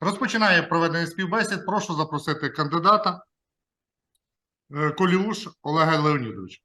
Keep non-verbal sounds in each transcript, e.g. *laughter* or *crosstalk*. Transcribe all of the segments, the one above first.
Розпочинає проведення співбесід. Прошу запросити кандидата Е, Коліуш Олега Леонідовича.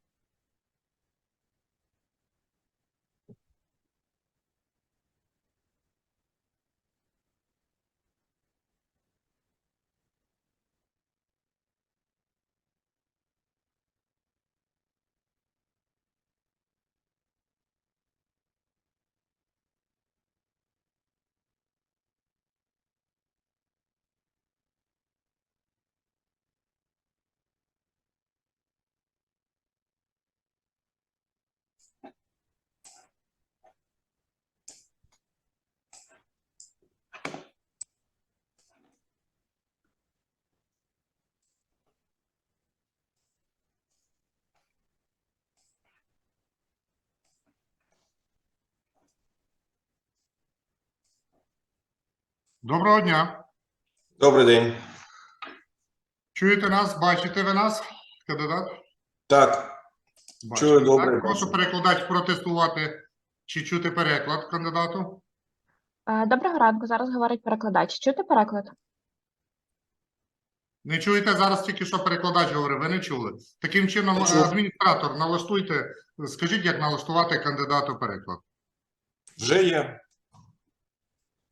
Доброго дня. Добрий день. Чуєте нас? Бачите ви нас? Кандидат? Так, Бачите, Чую, добре. Прошу перекладач протестувати чи чути переклад кандидату. Е, Доброго ранку. Зараз говорить перекладач. Чути переклад? Не чуєте зараз тільки що перекладач говорив, ви не чули. Таким чином, адміністратор, налаштуйте, скажіть, як налаштувати кандидату переклад. вже є.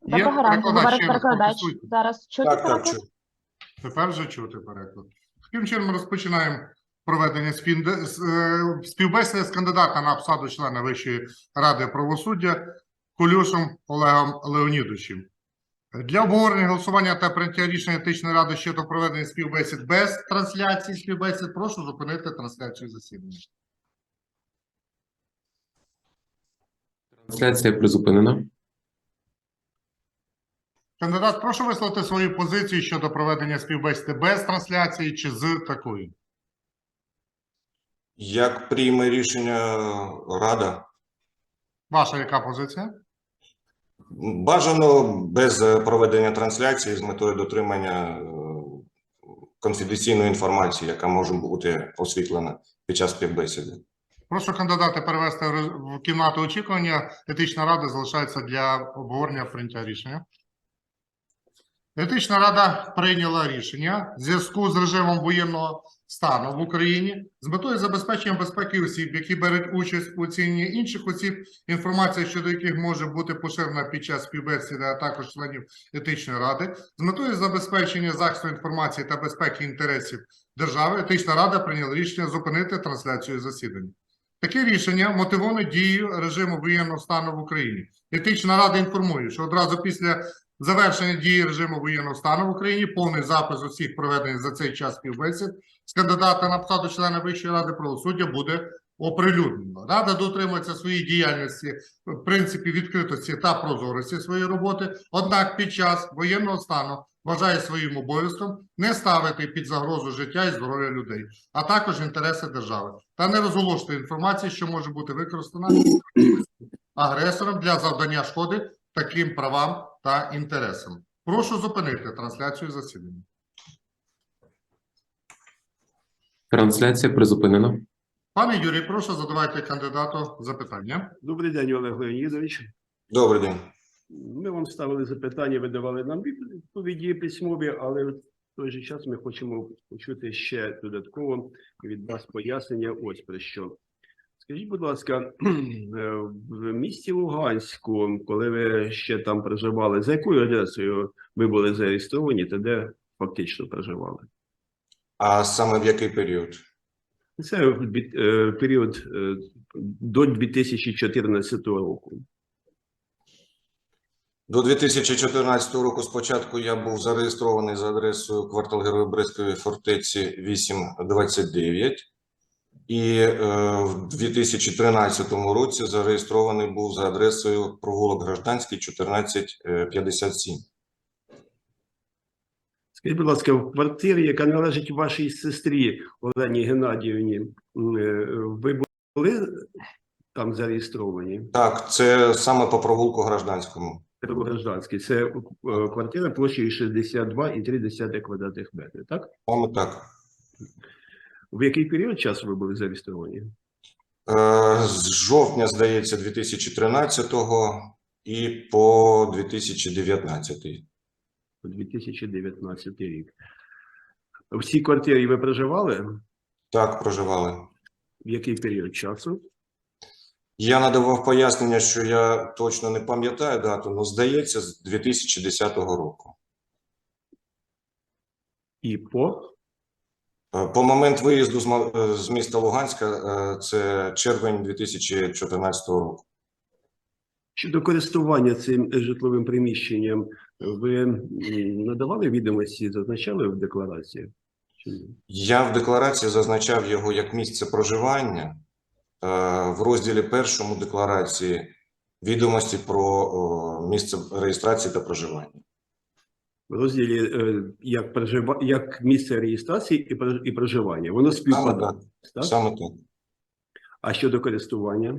Є Доброго ранку. перекладач? Говорить Ще раз перекладач. Зараз чути Так, так, переклад? чую. Тепер вже чути переклад. Таким чином ми розпочинаємо проведення спінде- з- е, співбесіди з кандидата на посаду члена Вищої ради правосуддя Колюшем Олегом Леонідовичем. Для обговорення голосування та прийняття рішення етичної ради щодо проведення співбесід без трансляції співбесід, прошу зупинити трансляцію засідання. Трансляція призупинена. Кандидат, прошу висловити свою позицію щодо проведення співбесіди без трансляції чи з такою. Як прийме рішення Рада? Ваша яка позиція? Бажано без е, проведення трансляції з метою дотримання е, конфіденційної інформації, яка може бути освітлена під час співбесіди. Прошу кандидата перевести в кімнату очікування. Етична рада залишається для обговорення прийняття рішення. Етична рада прийняла рішення в зв'язку з режимом воєнного стану в Україні з метою забезпечення безпеки осіб, які беруть участь у оціненні інших осіб, інформація щодо яких може бути поширена під час співбесіди, а також членів етичної ради, з метою забезпечення захисту інформації та безпеки інтересів держави. Етична рада прийняла рішення зупинити трансляцію засідання. Таке рішення мотивоване дією режиму воєнного стану в Україні. Етична рада інформує, що одразу після завершення дії режиму воєнного стану в Україні повний запис усіх проведених за цей час співбесід з кандидата на посаду члена Вищої ради правосуддя буде оприлюднено. Рада дотримується своїй діяльності в принципі відкритості та прозорості своєї роботи. Однак під час воєнного стану вважає своїм обов'язком не ставити під загрозу життя і здоров'я людей, а також інтереси держави, та не розголошувати інформації, що може бути використана агресором для завдання шкоди таким правам та інтересам. Прошу зупинити трансляцію засідання. Трансляція призупинена. Пане Юрій, прошу задавайте кандидату запитання. Добрий день, Олег Леонідович. Добрий день. Ми вам ставили запитання, ви давали нам відповіді письмові, але в той же час ми хочемо почути ще додатково від вас пояснення. Ось про що. Скажіть, будь ласка, *clears throat* е, в місті Луганську, коли ви ще там проживали, за якою адресою ви були зареєстровані та де фактично проживали? А саме в який період? Це в е, період е, до 2014 року. До 2014 року спочатку я був зареєстрований за адресою квартал Героїв Брестської фортеці 829. І е, в 2013 році зареєстрований був за адресою провулок Гражданський 1457. Скажіть, будь ласка, в квартирі, яка належить вашій сестрі Олені Геннадіївні, е, ви були там зареєстровані? Так, це саме по провулку Гражданському. Гражданський. Це е, квартира площею 62,3 квадратних метрів, так? Саме так. В який період часу ви були зареєстровані? Е, З жовтня, здається, 2013 і по 2019. у 2019 рік. В цій квартирі ви проживали? Так, проживали. В який період часу? Я надавав пояснення, що я точно не пам'ятаю дату, але здається, з 2010 року. І по По момент виїзду з е, міста Луганська е, це червень 2014 року. щодо користування цим житловим приміщенням, ви надавали відомості, зазначали в декларації? Я в декларації зазначав його як місце проживання. Е, В розділі першому декларації відомості про місце реєстрації та проживання. В розділі е, як прожива... як місце реєстрації і проживання. Воно Саме співпадає. так. Так? Саме так. А щодо користування?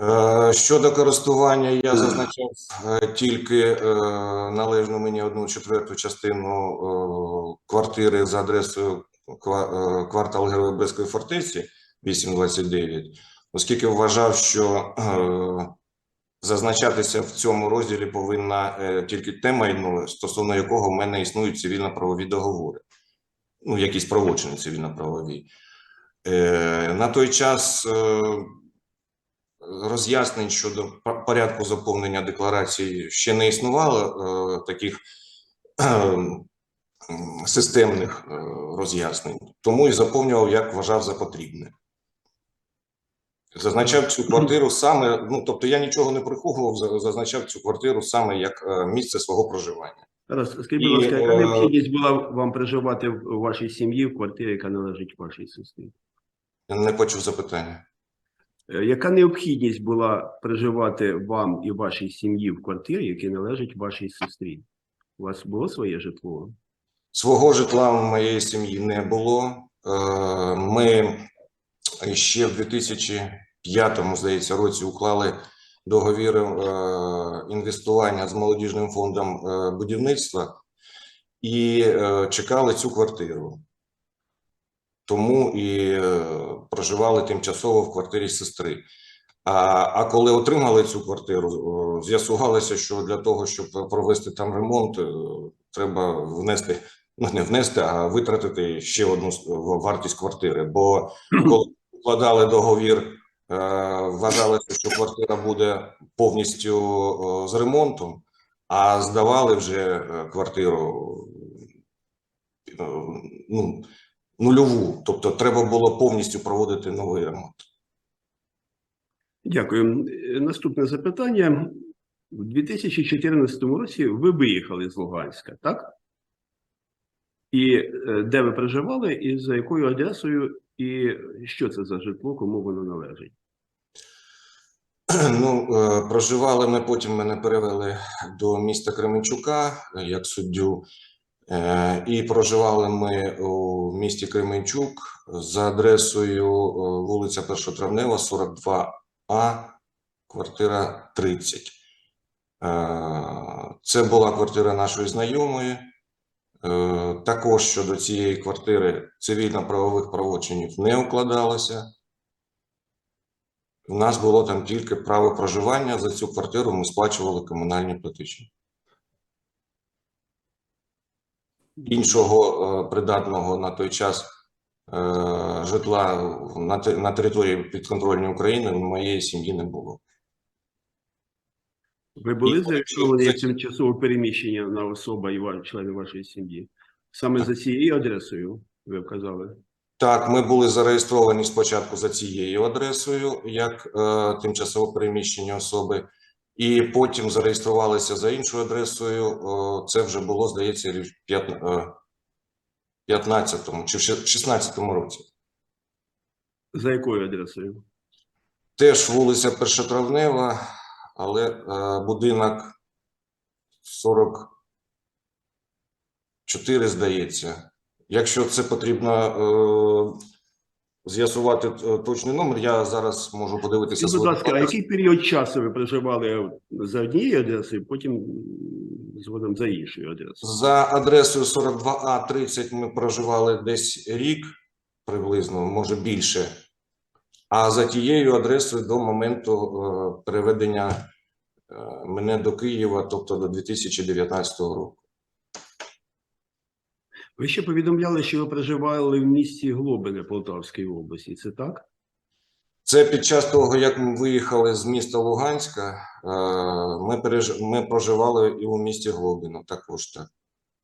Е, Щодо користування, я зазначав е, тільки належну мені одну четверту частину квартири за адресою ква- квартал Героїв Брестської фортеці 829, оскільки вважав, що зазначатися в цьому розділі повинна е, тільки те майно, стосовно якого в мене існують цивільно-правові договори, ну, якісь правочини цивільно-правові. Е, На той час е, роз'яснень щодо по- порядку заповнення декларації ще не існувало таких ем, системних роз'яснень, тому і заповнював, як вважав за потрібне. Зазначав цю *clears throat* квартиру саме, ну тобто я нічого не приховував, зазначав цю квартиру саме як е, місце свого проживання. Раз, скажіть, будь ласка, яка е, необхідність була вам проживати в вашій сім'ї в квартирі, яка належить вашій сестрі? Не почув запитання. Е, Яка необхідність була проживати вам і вашій сім'ї в квартирі, яка належить вашій сестрі? У вас було своє житло? Свого житла в моєї сім'ї не було. Ми ще в 2005, здається, році уклали договір е, інвестування з молодіжним фондом е, будівництва і е, чекали цю квартиру. Тому і е, проживали тимчасово в квартирі сестри. А, а коли отримали цю квартиру, з'ясувалося, що для того, щоб провести там ремонт, е, треба внести ну не внести, а витратити ще одну вартість квартири. Бо *clears throat* коли укладали договір, е, вважалося, що квартира буде повністю з ремонтом, а здавали вже е, квартиру е, ну, нульову. Тобто треба було повністю проводити новий ремонт. Дякую. Наступне запитання. У 2014 році ви виїхали з Луганська, так? І де ви проживали, і за якою адресою, і що це за житло, кому воно належить? Ну, е, проживали ми, потім мене перевели до міста Кременчука е, як суддю. Е, І проживали ми у місті Кременчук за адресою вулиця Першотравнева, 42А, квартира 30. Е, Це була квартира нашої знайомої. Е, Також щодо цієї квартири цивільно-правових правочинів не укладалося. У нас було там тільки право проживання. За цю квартиру ми сплачували комунальні платежі. Іншого е, придатного на той час е, житла на, території підконтрольної України в моєї сім'ї не було. Ви були зареєстровані тимчасове переміщення на особа і ва- члени вашої сім'ї? Саме за цією адресою ви вказали? Так, ми були зареєстровані спочатку за цією адресою як е, тимчасово переміщені особи, і потім зареєструвалися за іншою адресою. Е, це вже було, здається, в п'ят- е, 15-му чи в ще- 16-му році. За якою адресою? Теж вулиця Першотравнева, але е, будинок 44, здається. Якщо це потрібно е, з'ясувати е, точний номер, я зараз можу подивитися. Будь ласка, а який період часу ви проживали за однією адресою, потім згодом за іншою адресою? За адресою 42А 30 ми проживали десь рік приблизно, може більше. А за тією адресою до моменту е, переведення е, мене до Києва, тобто до 2019 року. Ви ще повідомляли, що ви проживали в місті Глобине Полтавської області. Це так? Це під час того, як ми виїхали з міста Луганська, е, ми, переж... ми проживали і у місті Глобино, також так.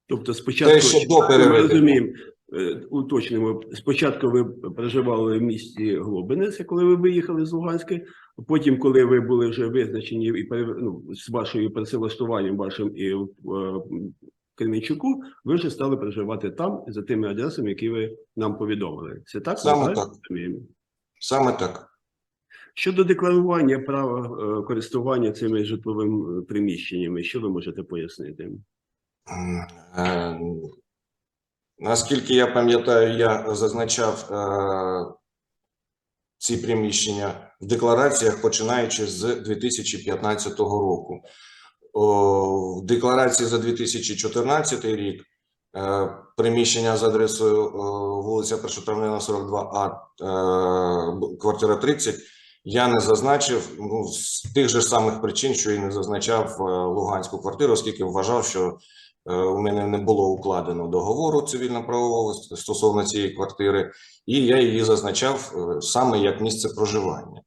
Тобто, спочатку ще до ми розуміємо, уточнимо. Спочатку ви проживали в місті Глобине, це коли ви виїхали з Луганська. Потім, коли ви були вже визначені і ну, з вашою працевлаштуванням вашим і в е, Кременчуку, ви вже стали проживати там за тими адресами, які ви нам повідомили. Це так? Саме так. Саме так. Щодо декларування права е, користування цими житловими е, приміщеннями, що ви можете пояснити? Наскільки я пам'ятаю, я зазначав е, ці приміщення в деклараціях, починаючи з 2015 року. О, В декларації за 2014 рік е, приміщення з адресою е, вулиця Першотравнина, 42А, е, квартира 30, я не зазначив ну, з тих же самих причин, що і не зазначав е, Луганську квартиру, оскільки вважав, що У мене не було укладено договору цивільно-правового стосовно цієї квартири, і я її зазначав е, саме як місце проживання.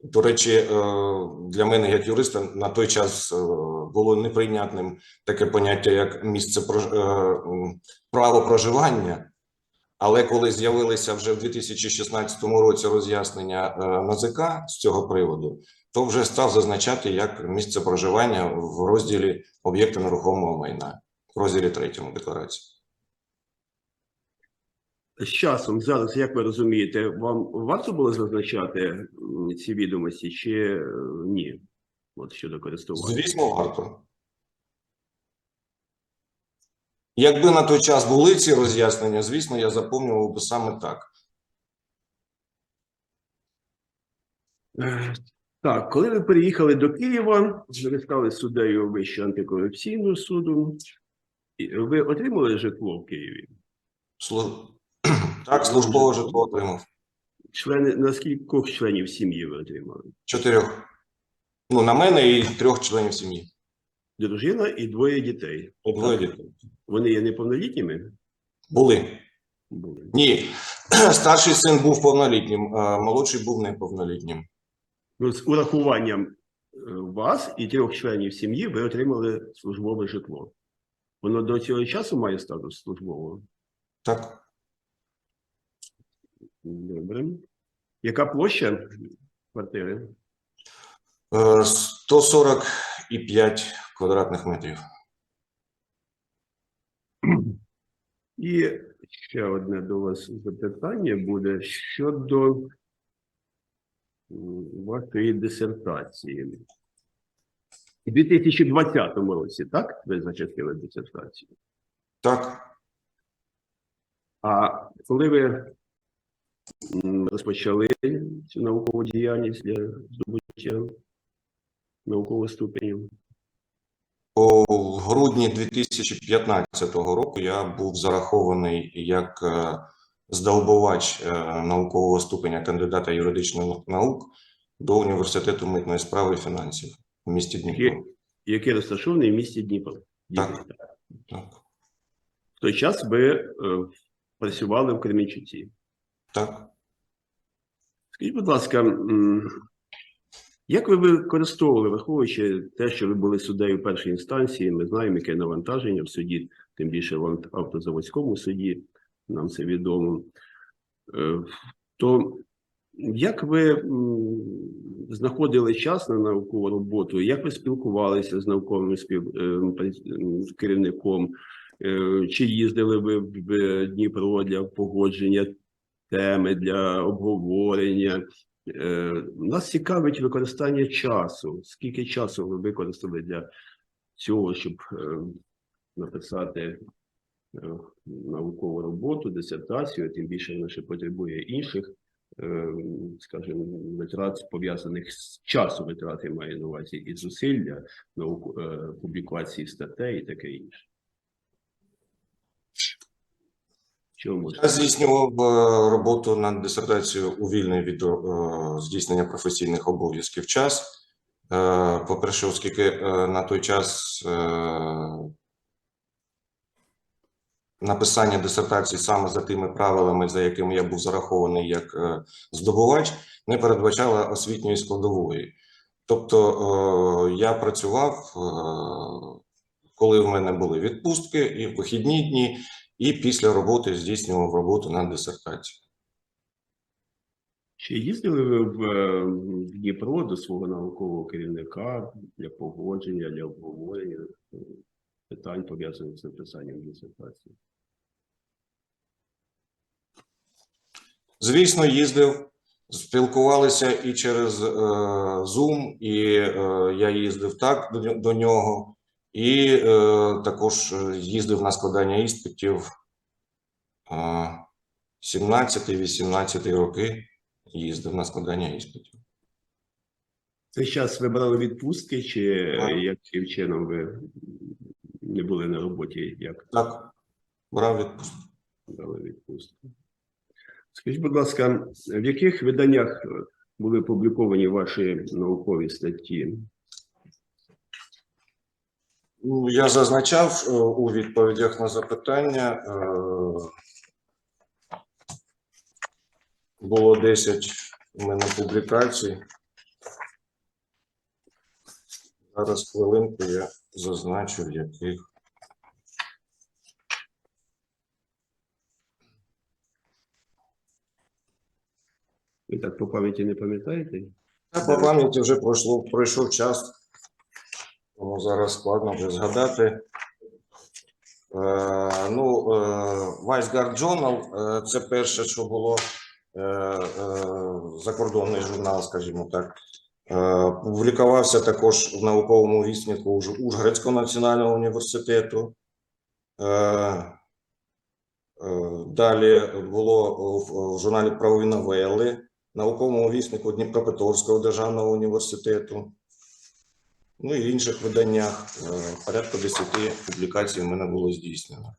До речі, е, для мене, як юриста, на той час е, було неприйнятним таке поняття, як місце е, право проживання. Але коли з'явилися вже в 2016 році роз'яснення е, НАЗК з цього приводу, то вже став зазначати як місце проживання в розділі об'єкти нерухомого майна розділі третьому декларації. З часом зараз, як ви розумієте, вам варто було зазначати ці відомості чи е, ні? От щодо користування. Звісно, варто. Якби на той час були ці роз'яснення, звісно, я заповнював би саме так. Е, Так, коли ви переїхали до Києва, ви стали суддею Вищого антикорупційного суду. Ви отримали житло в Києві? Слу- *clears throat* Так, службове житло отримав. Члени на скількох членів сім'ї ви отримали? Чотирьох. Ну, на мене і трьох членів сім'ї. Дружина і двоє дітей. І Двоє дітей. Вони є неповнолітніми? Були. Були. Ні. *clears throat* Старший син був повнолітнім, а молодший був неповнолітнім. Ну, з урахуванням е, вас і трьох членів сім'ї ви отримали службове житло. Воно до цього часу має статус службового. Так. Добре. Яка площа квартири? Е, 145 квадратних метрів. *clears throat* І ще одне до вас запитання буде щодо вашої дисертації. У 2020 році, так? Ви зачастили дисертацію. Так. А коли ви розпочали цю наукову діяльність для здобуття наукового ступеню? У грудні 2015 року я був зарахований як е, здобувач е, наукового ступеня кандидата юридичних наук до університету митної справи і фінансів в місті Дніпро. Який, який розташований в місті Дніпро? Так. Так. В той час ви е, працювали в Кременчуці. Так. Скажіть, будь ласка, як ви використовували, враховуючи те, що ви були суддею першої інстанції, ми знаємо, яке навантаження в суді, тим більше в автозаводському суді, нам це відомо. Е, То як ви знаходили час на наукову роботу? Як ви спілкувалися з науковим спів... е, керівником? Е, Чи їздили ви в Дніпро для погодження теми для обговорення. Е, Нас цікавить використання часу. Скільки часу ви використали для цього, щоб написати наукову роботу, дисертацію, тим більше вона ще потребує інших, скажімо, витрат пов'язаних з часу витрати має на увазі і зусилля наук, е, публікації статей і таке інше. Я здійснював е, роботу над дисертацією у вільний від е, здійснення професійних обов'язків час. Е, По-перше, оскільки е, на той час е, написання дисертації саме за тими правилами, за якими я був зарахований як е, здобувач, не передбачало освітньої складової. Тобто е, я працював, е, коли в мене були відпустки, і в вихідні дні, і після роботи здійснював роботу над дисертацією. Чи їздили ви в, Дніпро до свого наукового керівника для погодження, для обговорення питань, пов'язаних з написанням дисертації? Звісно, їздив, спілкувалися і через е, Zoom, і е, я їздив так до, до нього, і е, також е, їздив на складання іспитів е, 17-18 роки. Їздив на складання іспитів. Цей час ви брали відпустки, чи яким чином ви не були на роботі, як Так, брав відпустку. брали відпустку? Скажіть, будь ласка, в яких виданнях були опубліковані ваші наукові статті? Ну, Я зазначав е, у відповідях на запитання. е, Було 10 у мене публікацій. Зараз хвилинку я зазначу, в яких. Ви так по пам'яті не пам'ятаєте? Та по пам'яті вже пройшло, пройшов час, тому зараз складно вже згадати. Е, ну, е, Weisgard Journal е, це перше, що було е, е, закордонний журнал, скажімо так. Е, публікувався також в науковому віснику Уж- Ужгородського національного університету. Е, е, далі було в, в журналі Правові новели науковому віснику Дніпропетровського державного університету, ну і інших виданнях. Е, Порядка 10 публікацій в мене було здійснено.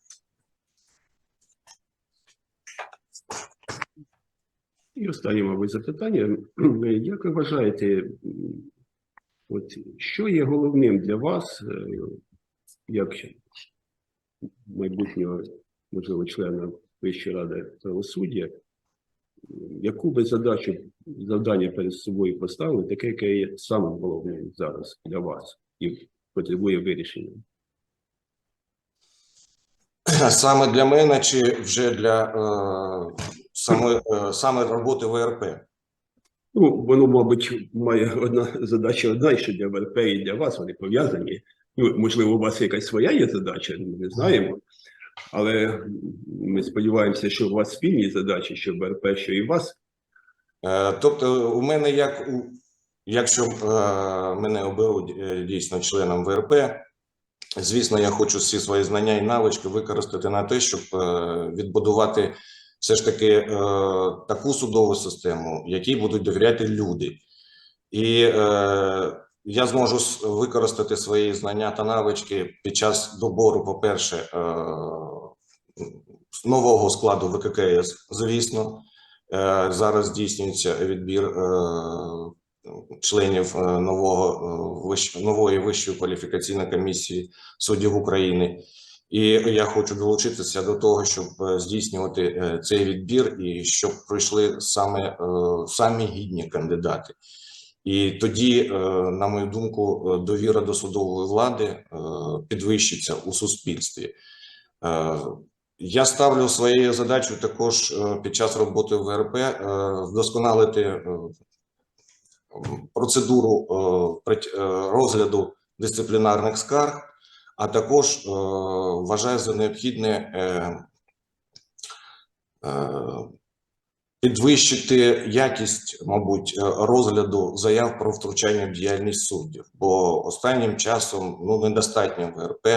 І останнє, мабуть, запитання. *clears throat* Як ви вважаєте, от що є головним для вас, е, як майбутнього, можливо, члена Вищої ради правосуддя, яку би задачу, завдання перед собою поставили, таке, яке є самим головним зараз для вас і потребує вирішення? Саме для мене чи вже для е, саме, е, саме роботи ВРП? Ну, воно, мабуть, має одна задача одна, і що для ВРП і для вас вони пов'язані. Ну, можливо, у вас якась своя є задача, ми не знаємо. Але ми сподіваємося, що у вас спільні задачі, що ВРП, що і вас. Е, Тобто, у мене як у якщо е, мене оберуть дійсно членом ВРП, звісно, я хочу всі свої знання і навички використати на те, щоб відбудувати все ж таки е, таку судову систему, якій будуть довіряти люди. І е, я зможу використати свої знання та навички під час добору, по-перше, е, нового складу ВККС, звісно. Е, Зараз здійснюється відбір е, членів е, нового нової вищої кваліфікаційної комісії суддів України. І я хочу долучитися до того, щоб е, здійснювати е, цей відбір і щоб пройшли саме е, самі гідні кандидати. І тоді, на мою думку, довіра до судової влади підвищиться у суспільстві. Я ставлю своєю задачею також під час роботи в ВРП вдосконалити процедуру розгляду дисциплінарних скарг, а також е, вважаю за необхідне е, е, підвищити якість, мабуть, розгляду заяв про втручання в діяльність суддів, бо останнім часом ну недостатньо ВРП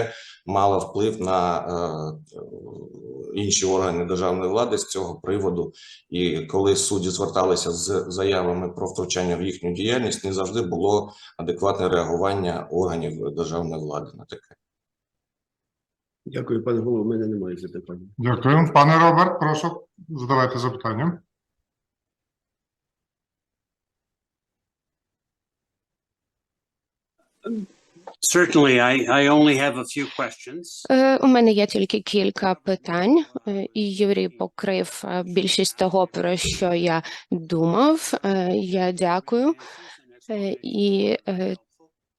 мала вплив на інші органи державної влади з цього приводу. І коли судді зверталися з заявами про втручання в їхню діяльність, не завжди було адекватне реагування органів державної влади на таке. Дякую, пане голово. У мене немає запитань. Дякую. Пане Роберт, прошу задавайте запитання. Certainly, I, I only have a few questions. Е, У мене є тільки кілька питань, е, і Юрій покрив е, більшість того, про що я думав. Я дякую. І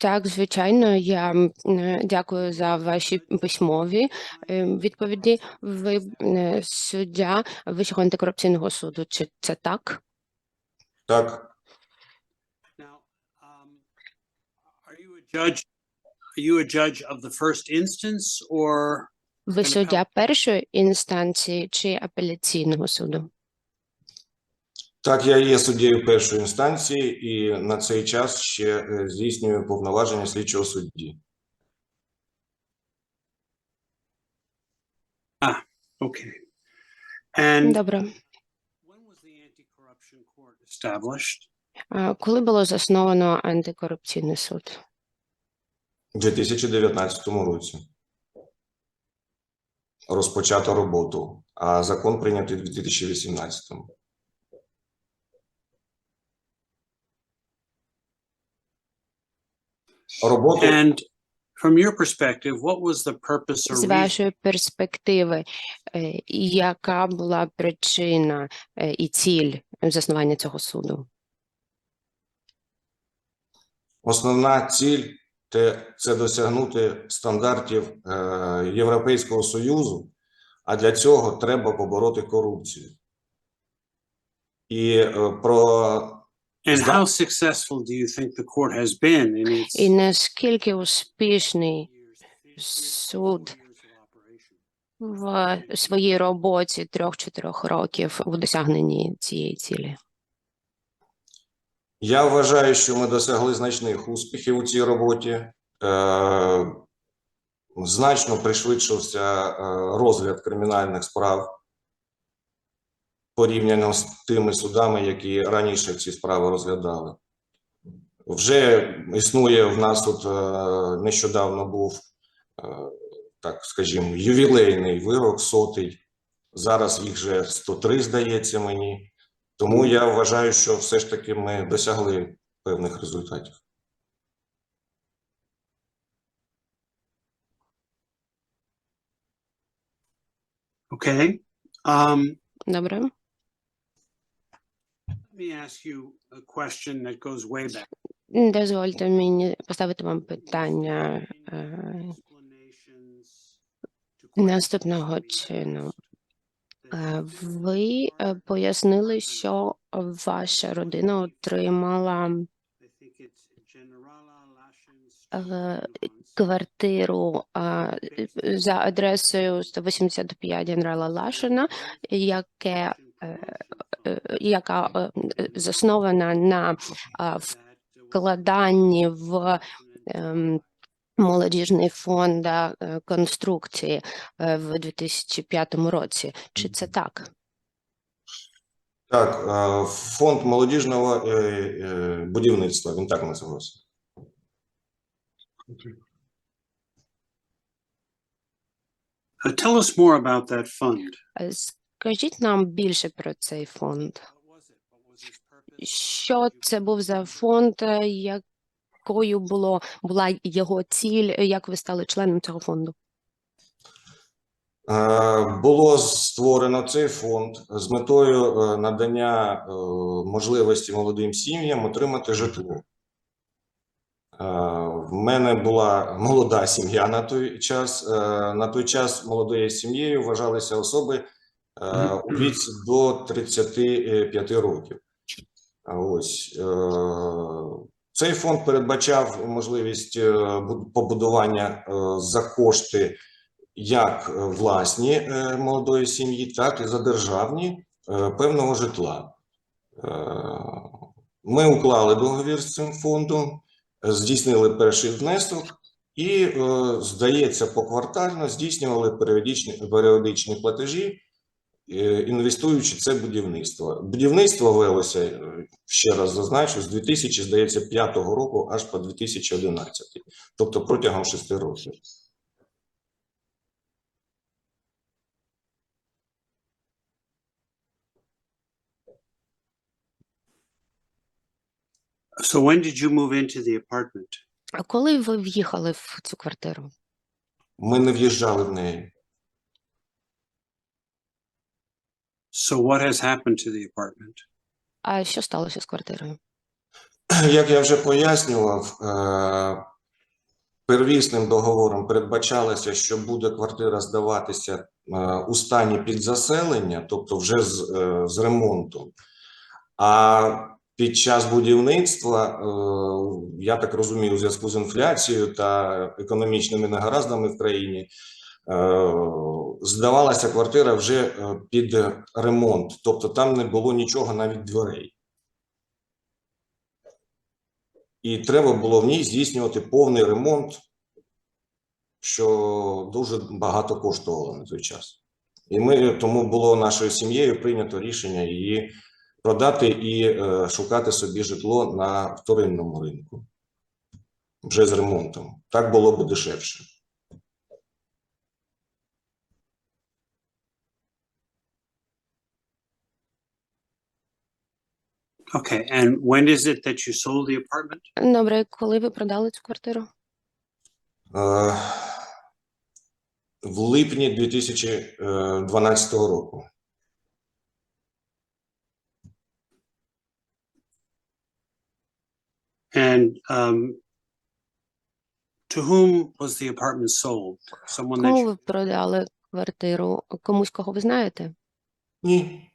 так, звичайно, я е, дякую за ваші письмові е, відповіді. Ви е, суддя Вищого антикорупційного суду. Чи це так? Так, Now, you judge? Are you a judge of the first instance or Ви суддя першої інстанції чи апеляційного суду? Так, я є суддєю першої інстанції і на цей час ще е, здійснюю повноваження слідчого судді. okay? And Добре. when was the anti-corruption court established? А Коли було засновано антикорупційний суд? У 2019 році розпочато роботу, а закон прийнятий у 2018. Роботу And from your perspective, what was the purpose or З reason? вашої перспективи, е, яка була причина е, і ціль заснування цього суду? Основна ціль те- це досягнути стандартів е, Європейського Союзу, а для цього треба побороти корупцію. І е, про And how successful do you think the court has been in its І наскільки успішний суд 54 years of operation? в своїй роботі трьох-чотирьох років у досягненні цієї цілі? Я вважаю, що ми досягли значних успіхів у цій роботі. Е, значно пришвидшився е, розгляд кримінальних справ порівняно з тими судами, які раніше ці справи розглядали. Вже існує в нас тут е, нещодавно був, е, так скажімо, ювілейний вирок сотий. Зараз їх вже 103, здається мені. Тому я вважаю, що все ж таки ми досягли певних результатів. Okay. Um, Добре. Me ask you a question that goes way back. Дозвольте мені поставити вам питання е, наступного чину. Е, Ви е, пояснили, що ваша родина отримала Е, квартиру за адресою 185 генерала Лашина, яке, яка е, е, заснована на вкладанні в ем, молодіжний фонд е, конструкції е, в 2005 році. Чи це так? Так, е, фонд молодіжного е, е, будівництва, він так називався. Tell us more about that fund. Скажіть нам більше про цей фонд. Що це був за фонд? е, Якою було була його ціль? Як ви стали членом цього фонду? Е, Було створено цей фонд з метою е, надання можливості молодим сім'ям отримати житло. В мене була молода сім'я на той час. На той час молодою сім'єю вважалися особи у віці до 35 років. Ось е, цей фонд передбачав можливість е, побудування е, за кошти як е, власні е, молодої сім'ї, так і за державні е, певного житла. Е, Ми уклали договір з цим фондом, е, здійснили перший внесок і, е, здається, поквартально здійснювали періодичні, періодичні платежі, е, інвестуючи це будівництво. Будівництво велося, е, ще раз зазначу, з 2000, здається, 5 року аж по 2011, тобто протягом 6 років. So when did you move into the apartment? А коли ви в'їхали в цю квартиру? Ми не в'їжджали в неї. So what has happened to the apartment? А що сталося з квартирою? *clears throat* Як я вже пояснював, е, первісним договором передбачалося, що буде квартира здаватися е, у стані підзаселення, тобто вже з, е, з ремонтом. А під час будівництва, е, я так розумію, у зв'язку з інфляцією та економічними негараздами в країні, здавалася квартира вже е, під ремонт, тобто там не було нічого, навіть дверей. І треба було в ній здійснювати повний ремонт, що дуже багато коштувало на той час. І ми тому було нашою сім'єю прийнято рішення її продати і е, шукати собі житло на вторинному ринку вже з ремонтом. Так було б дешевше. Okay, and when is it that you sold the apartment? Добре, коли ви продали цю квартиру? Е, в липні 2012 року. And um, to whom was the apartment sold? Someone that Кому you, ви продали квартиру? Комусь, кого ви знаєте? Ні.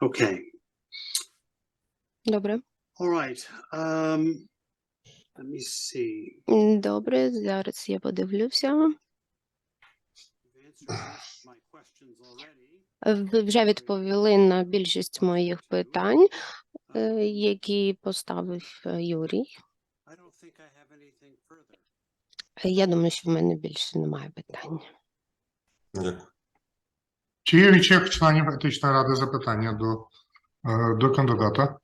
Okay, Добре. all right. Um, let me see. Добре, зараз я подивлюся. Ви вже відповіли на більшість моїх питань, е, які поставив е, Юрій. Я думаю, що в мене більше немає питань. Дякую. Чи є від членів членів етичної ради запитання до, е, до кандидата?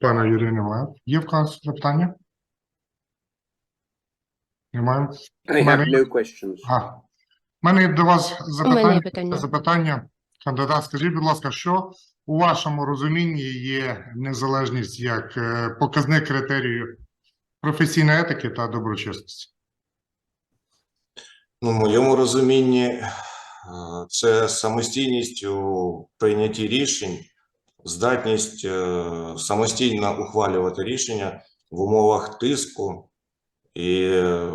Пана Юрія немає. Є в когось запитання? Немає. I have Мене- no questions. А. У мене до вас запитання. питання. Запитання. Кандидат, скажіть, будь ласка, що у вашому розумінні є незалежність як е, показник критерію професійної етики та доброчесності? Ну, в моєму розумінні, це самостійність у прийнятті рішень, здатність е, самостійно ухвалювати рішення в умовах тиску, і е,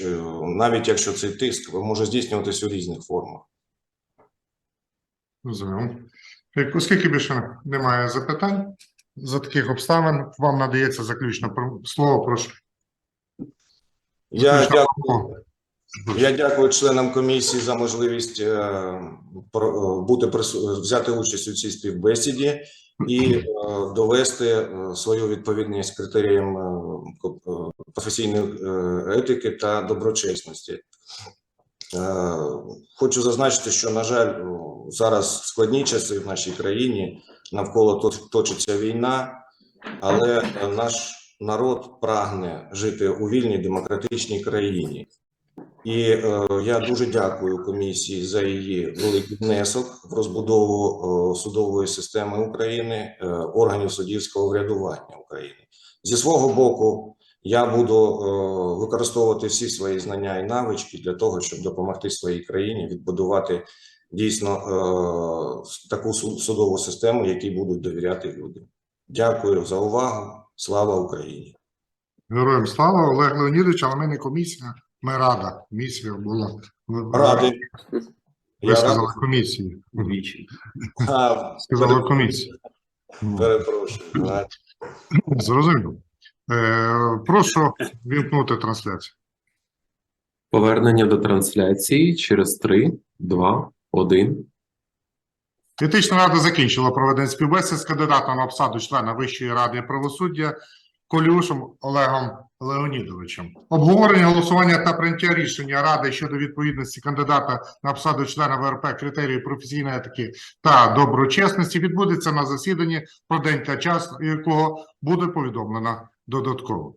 е, навіть якщо цей тиск може здійснюватись у різних формах. Розумію. Оскільки більше немає запитань за таких обставин, вам надається заключне слово. Прошу. Я дякую. Я дякую членам комісії за можливість е, е, бути взяти участь у цій співбесіді і е, довести свою відповідність критеріям професійної етики та доброчесності. Хочу зазначити, що, на жаль, зараз складні часи в нашій країні, навколо точиться війна, але наш народ прагне жити у вільній демократичній країні. І е, я дуже дякую комісії за її великий внесок в розбудову е, судової системи України, е, органів суддівського врядування України. Зі свого боку, я буду е, використовувати всі свої знання і навички для того, щоб допомогти своїй країні відбудувати дійсно е, таку судову систему, якій будуть довіряти люди. Дякую за увагу. Слава Україні! Героям слава, Олег Леонідович, але ми не комісія, ми рада. Місія була. Радий. Ви Я сказали комісії. Двічі. Сказали комісії. Перепрошую. Зрозуміло. Е, прошу вімкнути трансляцію. Повернення до трансляції через 3, 2, 1. Етична рада закінчила проведення співбесід з кандидатом на посаду члена Вищої ради правосуддя Колюшем Олегом Леонідовичем. Обговорення, голосування та прийняття рішення ради щодо відповідності кандидата на посаду члена ВРП критерії професійної етики та доброчесності відбудеться на засіданні, про день та час якого буде повідомлено додатково.